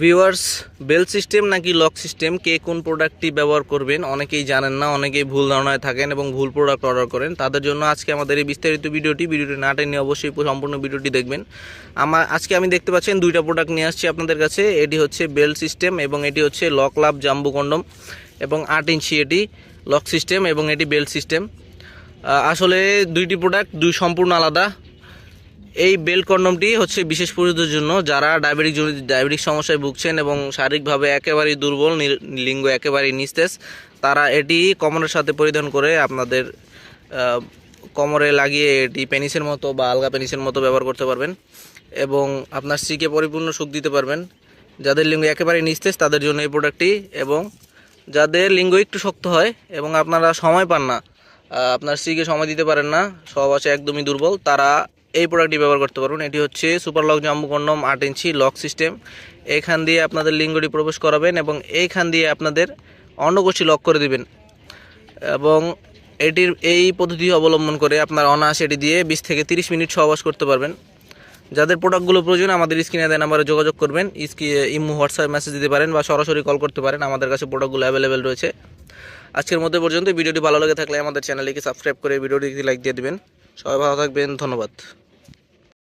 Viewers, bell system নাকি lock system? কে কোন প্রোডাক্টটি ব্যবহার করবেন? অনেকেই জানেন না, অনেকেই ভুল ধারণায় থাকেন এবং ভুল প্রোডাক্ট অর্ডার করেন। তাদের জন্য আজকে আমাদের এই বিস্তারিত ভিডিওটি ভিডিওটি না টেনে অবশ্যই সম্পূর্ণ ভিডিওটি দেখবেন। আমার আজকে আমি দেখতে পাচ্ছেন দুইটা প্রোডাক্ট নিয়ে আসছি আপনাদের কাছে। এটি হচ্ছে বেল সিস্টেম এবং এটি হচ্ছে লক লাভ জাম্বু কন্ডম এবং আট ইঞ্চি এটি লক সিস্টেম এবং এটি বেল সিস্টেম। আসলে দুইটি প্রোডাক্ট, দুই সম্পূর্ণ আলাদা। এই বেল কন্ডমটি হচ্ছে বিশেষ পুরুষদের জন্য যারা ডায়াবেটিক ডায়াবেটিক সমস্যায় ভুগছেন এবং শারীরিকভাবে একেবারেই দুর্বল লিঙ্গ একেবারেই নিস্তেজ, তারা এটি কোমরের সাথে পরিধান করে আপনাদের কোমরে লাগিয়ে এটি পেনিসের মতো বা আলগা পেনিসের মতো ব্যবহার করতে পারবেন এবং আপনার স্ত্রীকে পরিপূর্ণ সুখ দিতে পারবেন। যাদের লিঙ্গ একেবারেই নিস্তেজ, তাদের জন্য এই প্রোডাক্টটি এবং যাদের লিঙ্গ একটু শক্ত হয় এবং আপনারা সময় পান না আপনার স্ত্রীকে সময় দিতে পারেন না, সব আছে একদমই দুর্বল, তারা এই প্রোডাক্টটি ব্যবহার করতে পারবেন। এটি হচ্ছে সুপার লক জাম্বু কন্ডম আট ইঞ্চি লক সিস্টেম এখান দিয়ে আপনাদের লিঙ্গটি প্রবেশ করাবেন এবং এইখান দিয়ে আপনাদের অন্নগোষ্ঠী লক করে দিবেন। এবং এটির এই পদ্ধতি অবলম্বন করে আপনার অনায়াসে এটি দিয়ে বিশ থেকে তিরিশ মিনিট সহবাস করতে পারবেন। যাদের প্রোডাক্টগুলো প্রয়োজন, আমাদের স্ক্রিনে দেয় নাম্বারে যোগাযোগ করবেন। স্ক্রি ইমো, হোয়াটসঅ্যাপ মেসেজ দিতে পারেন বা সরাসরি কল করতে পারেন। আমাদের কাছে প্রোডাক্টগুলো অ্যাভেলেবেল রয়েছে। আজকের মধ্যে পর্যন্ত ভিডিওটি ভালো লেগে থাকলে আমাদের চ্যানেলটিকে সাবস্ক্রাইব করে ভিডিওটিকে লাইক দিয়ে দিবেন। সবাই ভালো থাকবেন। ধন্যবাদ।